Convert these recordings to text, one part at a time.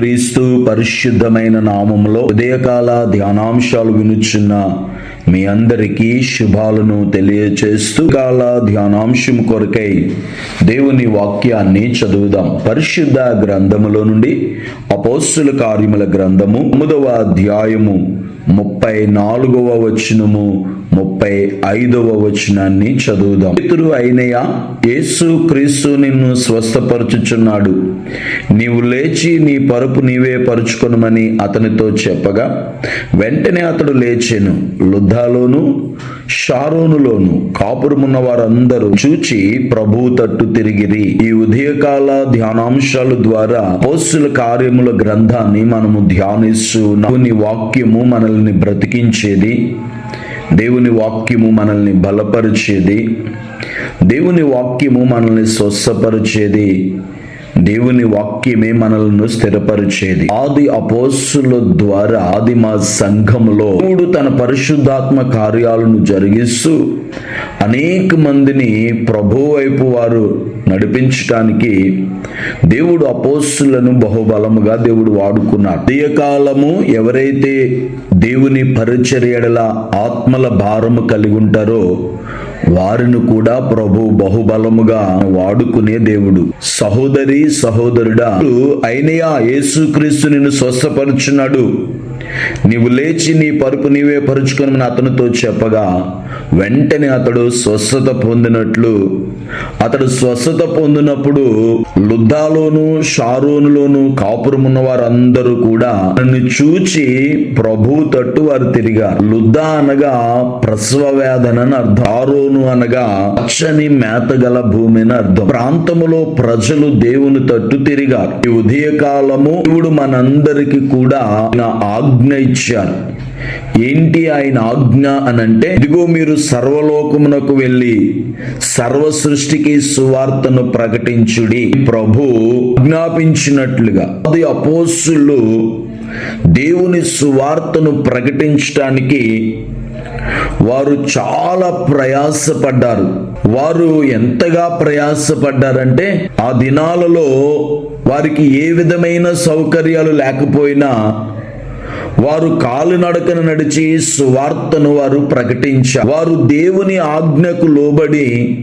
క్రీస్తు పరిశుద్ధమైన నామములో ఉదయకాల ధ్యానాంశాలు వినుచున్న మీ అందరికీ శుభాలను తెలియచేస్తూ కాల ధ్యానాంశం కొరకై దేవుని వాక్యాన్ని చదువుదాం. పరిశుద్ధ గ్రంథములో నుండి అపోస్సుల కార్యముల గ్రంథము తొమ్మిదవ అధ్యాయము ముప్పై నాలుగవ వచనము ముప్పై ఐదవ వచనాన్ని చదువుదాం. పితురు అయినయా? యేసు క్రీస్తు నిన్ను స్వస్థపరచుచున్నాడు. నీవు లేచి నీ పరుపు నీవే పరుచుకొనమని అతనితో చెప్పగా వెంటనే అతడు లేచెను. లుద్ధాలోను షారోనులోను కాపురమున్న వారందరూ చూచి ప్రభు తట్టు తిరిగిరి. ఈ ఉదయకాల ధ్యానాంశాల ద్వారా పోస్టుల కార్యముల గ్రంథాన్ని మనము ధ్యానిస్తూ దేవుని వాక్యము మనల్ని బ్రతికించేది. దేవుని వాక్యము మనల్ని బలపరిచేది. దేవుని వాక్యము మనల్ని స్వస్థపరిచేది. దేవుని వాక్యమే మనల్ని స్థిరపరిచేది. ఆది అపోస్సుల ద్వారా ఆది మా సంఘంలో దేవుడు తన పరిశుద్ధాత్మ కార్యాలను జరిగిస్తూ అనేక మందిని ప్రభు వైపు వారు నడిపించటానికి దేవుడు అపోస్సులను బహుబలముగా దేవుడు వాడుకున్నాడు. ఉదయకాలము ఎవరైతే దేవుని పరిచర్యడల ఆత్మల భారము కలిగి ఉంటారో వారిని కూడా ప్రభు బహుబలముగా వాడుకునే దేవుడు. సహోదరి సహోదరుడా అయినయా యేసుక్రీస్తు నిన్ను స్వస్థపరుచున్నాడు నీవు లేచి నీ పరుపు నీవే పరుచుకొని అతనితో చెప్పగా వెంటనే అతడు స్వస్థత పొందినట్లు. అతడు స్వస్థత పొందినప్పుడు లుద్దాలోను షారోనులోను కాపురమున్న వారందరూ కూడా నన్ను చూచి ప్రభు తట్టు వారు తిరిగారు. లుద్దా అనగా ప్రసవ వేదన అని అర్థం. ఆరోను అనగా పచ్చని మేతగల భూమి అని అర్థం. ప్రాంతములో ప్రజలు దేవుని తట్టు తిరిగారు. ఈ ఉదయకాలము దేవుడు మనందరికి కూడా ఆజ్ఞ ఇచ్చారు ఏంటి ఆయన ఆజ్ఞ అనంటే ఇదిగో మీరు సర్వలోకమునకు వెళ్ళి సర్వ సృష్టికి సువార్తను ప్రకటించుడి. ప్రభు ఆజ్ఞాపించినట్లుగా అది అపోస్సులు దేవుని సువార్తను ప్రకటించటానికి వారు చాలా ప్రయాసపడ్డారు. వారు ఎంతగా ప్రయాసపడ్డారంటే ఆ దినాలలో వారికి ఏ విధమైన సౌకర్యాలు లేకపోయినా వారు కాలునడకన నడిచి సువార్తను వారు ప్రకటించారు. వారు దేవుని ఆజ్ఞకు లోబడి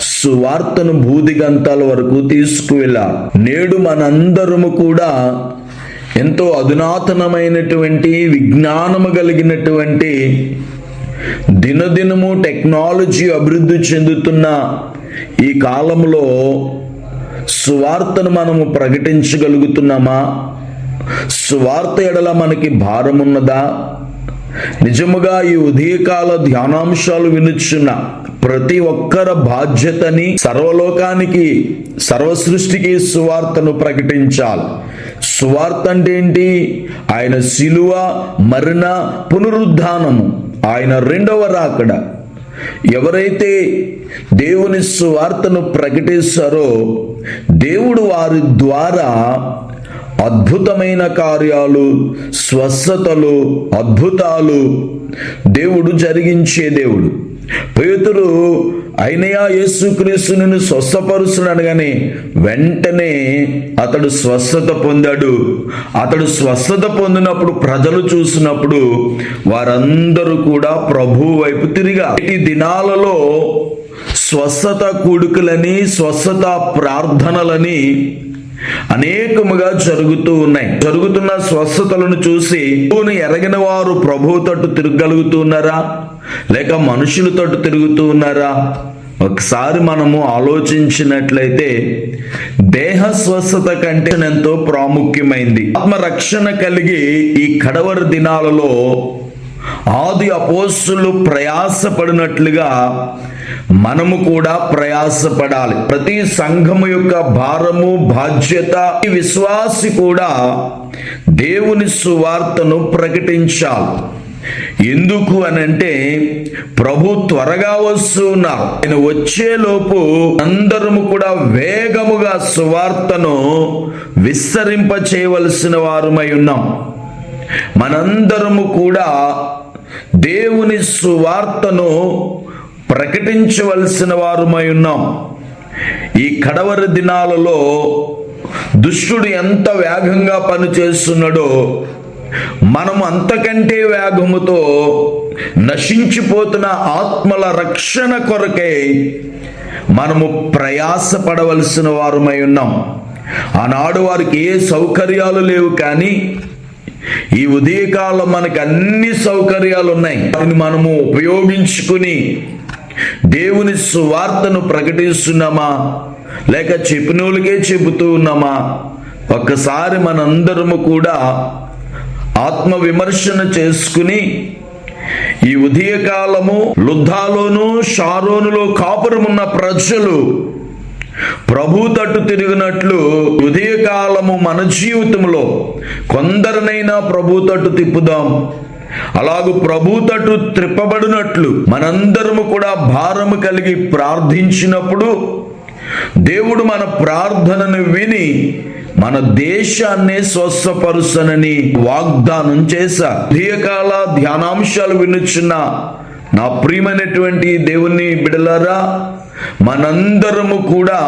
సువార్తను భూదిగంతాల వరకు తీసుకువెళ్ళారు. నేడు మనందరము కూడా ఎంతో అధునాతనమైనటువంటి విజ్ఞానము కలిగినటువంటి దినదినము టెక్నాలజీ అభివృద్ధి చెందుతున్న ఈ కాలంలో సువార్తను మనము ప్రకటించగలుగుతున్నామా? స్వార్థ ఎడల మనకి భారమున్నదా? నిజముగా ఈ ఉదయకాల ధ్యానాంశాలు వినుచున్న ప్రతి ఒక్కర బాధ్యతని సర్వలోకానికి సర్వసృష్టికి సువార్తను ప్రకటించాలి. సువార్త అంటే ఏంటి? ఆయన శిలువ మరణ పునరుద్ధానము. ఆయన రెండవ రాకడ. ఎవరైతే దేవుని సువార్తను ప్రకటిస్తారో దేవుడు వారి ద్వారా అద్భుతమైన కార్యాలు స్వస్థతలు అద్భుతాలు. దేవుడు జరిగించే దేవుడు. పేతురు అయినయా యేసుక్రీస్తుని స్వస్థపరుస్తున్నాడు కానీ వెంటనే అతడు స్వస్థత పొందాడు. అతడు స్వస్థత పొందినప్పుడు ప్రజలు చూసినప్పుడు వారందరూ కూడా ప్రభు వైపు తిరిగా. ఈ దినాలలో స్వస్థత కూడుకులని స్వస్థత ప్రార్థనలని అనేకముగా జరుగుతూ ఉన్నాయి. జరుగుతున్న స్వస్థతలను చూసి ప్రభువును ఎరగిన వారు ప్రభువు తట్టు తిరగలుగుతున్నారా? లేక మనుషుల తట్టు తిరుగుతూ ఉన్నారా ఒకసారి మనము ఆలోచించినట్లయితే దేహ స్వస్థత కంటే ఎంతో ప్రాముఖ్యమైంది. ఆత్మరక్షణ కలిగి ఈ కడవరి దినాలలో ఆది అపోస్సులు ప్రయాసపడినట్లుగా మనము కూడా ప్రయాసపడాలి. ప్రతి సంఘము యొక్క భారము బాధ్యత ఈ విశ్వాసి కూడా దేవుని సువార్తను ప్రకటించాలి. ఎందుకు అనంటే ప్రభు త్వరగా వస్తున్నారు ఆయన వచ్చేలోపు అందరము కూడా వేగముగా సువార్తను విస్తరింప చేయవలసిన వారమై ఉన్నాం. మనందరము కూడా దేవుని సువార్తను ప్రకటించవలసిన వారుమై ఉన్నాం. ఈ కడవరి దినాలలో దుష్టుడు ఎంత వేగంగా పనిచేస్తున్నాడో మనం అంతకంటే వేగముతో నశించిపోతున్న ఆత్మల రక్షణ కొరకై మనము ప్రయాసపడవలసిన వారమై ఉన్నాం. ఆనాడు వారికి ఏ సౌకర్యాలు లేవు కానీ ఈ ఉదయకాలం మనకు అన్ని సౌకర్యాలు ఉన్నాయి వాటిని మనము ఉపయోగించుకుని దేవుని సువార్తను ప్రకటిస్తున్నామా? లేక చెప్పినోళ్ళకే చెబుతూ ఉన్నామా? ఒక్కసారి మనందరము కూడా ఆత్మ విమర్శన చేసుకుని ఈ ఉదయకాలము లుద్ధాలోను షారోనులో కాపురమున్న ప్రజలు ప్రభు తట్టు తిరిగినట్లు ఉదయకాలము మన జీవితంలో కొందరినైనా ప్రభు తట్టు తిప్పుదాం. అలాగూ ప్రభు తటు త్రిప్పబడినట్లు మనందరము కూడా భారము కలిగి ప్రార్థించినప్పుడు దేవుడు మన ప్రార్థనను విని మన దేశాన్నే స్వస్థపరుసనని వాగ్దానం చేశా. దీయకాల ధ్యానాంశాలు వినుచున్న నా ప్రియమైనటువంటి దేవుని బిడలారా మనందరము కూడా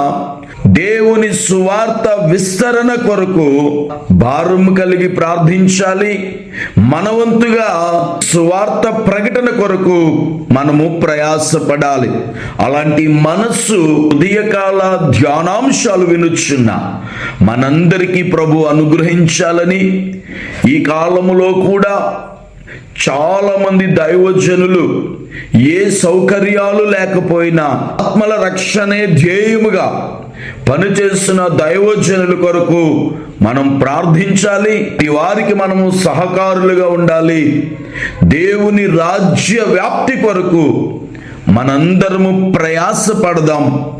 దేవుని సువార్త విస్తరణ కొరకు భారం కలిగి ప్రార్థించాలి. మనవంతుగా సువార్త ప్రకటన కొరకు మనము ప్రయాసపడాలి. అలాంటి మనస్సు ఉదయకాల ధ్యానాంశాలు వినుచున్న మనందరికీ ప్రభు అనుగ్రహించాలని ఈ కాలములో కూడా చాలా మంది దైవజనులు ఏ సౌకర్యాలు లేకపోయినా ఆత్మల రక్షణే ధ్యేయముగా పనిచేస్తున్న దైవజనుల కొరకు మనం ప్రార్థించాలి. వారికి మనము సహకారులుగా ఉండాలి. దేవుని రాజ్య వ్యాప్తి కొరకు మనందరము ప్రయాసపడదాం.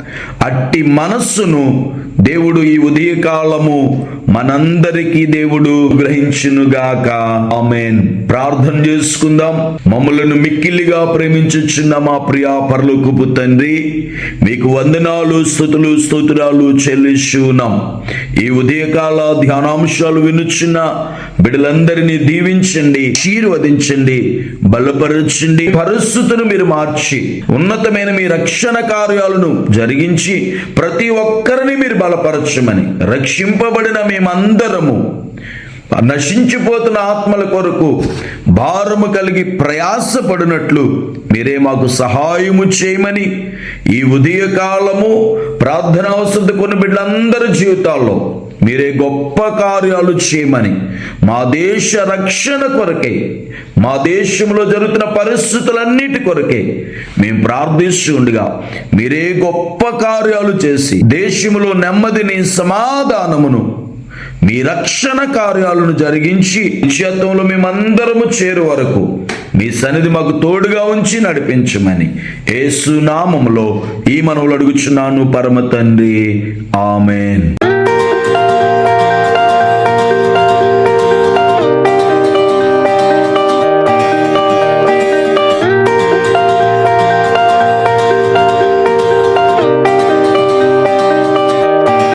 అట్టి మనస్సును దేవుడు ఈ ఉదయకాలము మనందరికీ దేవుడు గ్రహించునుగాక. ఆమెన్. ప్రార్థన చేసుకుందాం. మమ్మలను మిక్కిలిగా ప్రేమించుచున్న మా ప్రియా పరలోకపు తండ్రి మీకు వందనాలు స్థుతులు స్తోత్రాలు చెల్లిస్తున్నాం ఈ ఉదయకాల ధ్యానాంశాలు వినుచున్న బిడ్డలందరినీ దీవించండి ఆశీర్వదించండి బలపరచండి. పరిస్థితులను మీరు మార్చి ఉన్నతమైన మీ రక్షణ కార్యాలను జరిగించి ప్రతి ఒక్కరిని మీరు బల బలపరచమని రక్షింపబడిన మేమందరము నశించిపోతున్న ఆత్మల కొరకు భారము కలిగి ప్రయాసపడినట్లు మీరే మాకు సహాయము చేయమని ఈ ఉదయకాలము ప్రార్థన అవసరం కొన్ని బిడ్డలందరి జీవితాల్లో మీరే గొప్ప కార్యాలు చేయమని మా దేశ రక్షణ కొరకే మా దేశంలో జరుగుతున్న పరిస్థితులన్నిటి కొరకే మేము ప్రార్థిస్తూ ఉండగా. మీరే గొప్ప కార్యాలు చేసి దేశంలో నెమ్మదిని సమాధానమును మీ రక్షణ కార్యాలను జరిగించి నిశ్చత్వంలో మేమందరము చేరు వరకు మీ సన్నిధి మాకు తోడుగా ఉంచి నడిపించమని ఏసునామంలో ఈ మనవులు అడుగుచున్నాను పరమ తండ్రి. ఆమెన్.